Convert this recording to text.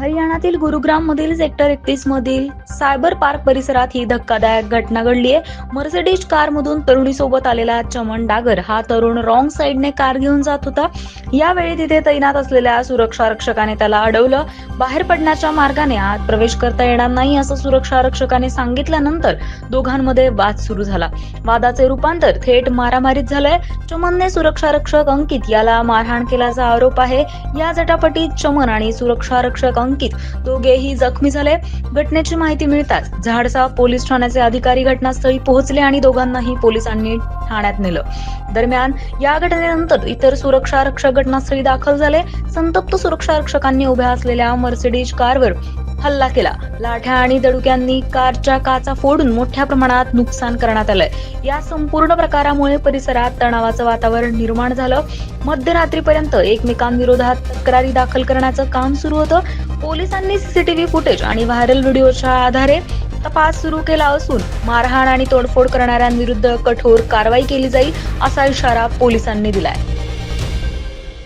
हरियाणातील गुरुग्राम मधील सेक्टर एकतीस मधील सायबर पार्क परिसरात ही धक्कादायक घटना घडली आहे मर्सिडीज कार मधून तरुणीसोबत आलेला चमन डागर हा तरुण रॉंग साईडने कार घेऊन जात होता. यावेळी तिथे तैनात असलेल्या सुरक्षा रक्षकाने त्याला अडवलं. बाहेर पडण्याच्या मार्गाने आत प्रवेश करता येणार नाही असं सुरक्षा रक्षकाने सांगितल्यानंतर दोघांमध्ये वाद सुरू झाला. वादाचे रूपांतर थेट मारामारीत झालंय. चमनने सुरक्षा रक्षक अंकित याला मारहाण केल्याचा आरोप आहे. या जटापटीत चमन आणि सुरक्षा रक्षक अंकित. दोघेही जखमी झाले. घटनेची माहिती मिळताच झाडसा पोलीस ठाण्याचे अधिकारी घटनास्थळी पोहोचले आणि दोघांनाही पोलिसांनी ठाण्यात नेलं. दरम्यान या घटनेनंतर इतर सुरक्षा रक्षक घटनास्थळी दाखल झाले. संतप्त सुरक्षा रक्षकांनी उभ्या असलेल्या मर्सिडीज कारवर हल्ला केला. लाठ्या आणि दडुक्यांनी कारच्या काचा फोडून मोठ्या प्रमाणात नुकसान करण्यात आलंय. या संपूर्ण प्रकारामुळे परिसरात तणावाचं वातावरण निर्माण झालं. मध्यरात्रीपर्यंत एकमेकांविरोधात तक्रारी दाखल करण्याचं काम सुरू होतं. पोलिसांनी सीसीटीव्ही फुटेज आणि व्हायरल व्हिडिओच्या आधारे तपास सुरू केला असून मारहाण आणि तोडफोड करणाऱ्यांविरुद्ध कठोर कारवाई केली जाईल असा इशारा पोलिसांनी दिलाय.